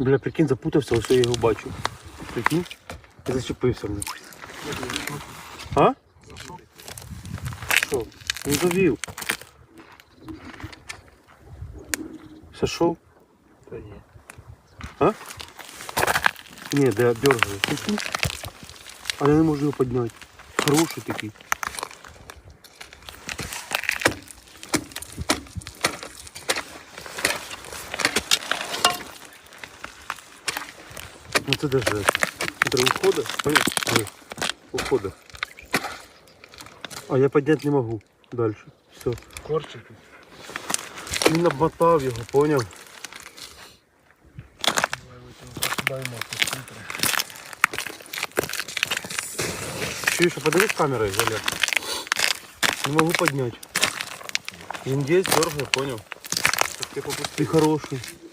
Бля, прикинь, запутався, ось я його бачу. Прикинь? Я зачепився нього. А? Що? Він завів. Сошов? Та ні. А? Ні, де дергає. Прикинь? А я не можу його підняти. Хороший такий. Ну це даже это ухода, понятно? Ухода. А я підняти не можу дальше. Все. Корчики. Він обмотав його, поняв? Чуєш, а подивись камерою, Валя. Не могу поднять. Він дергає, понял? Ты хороший.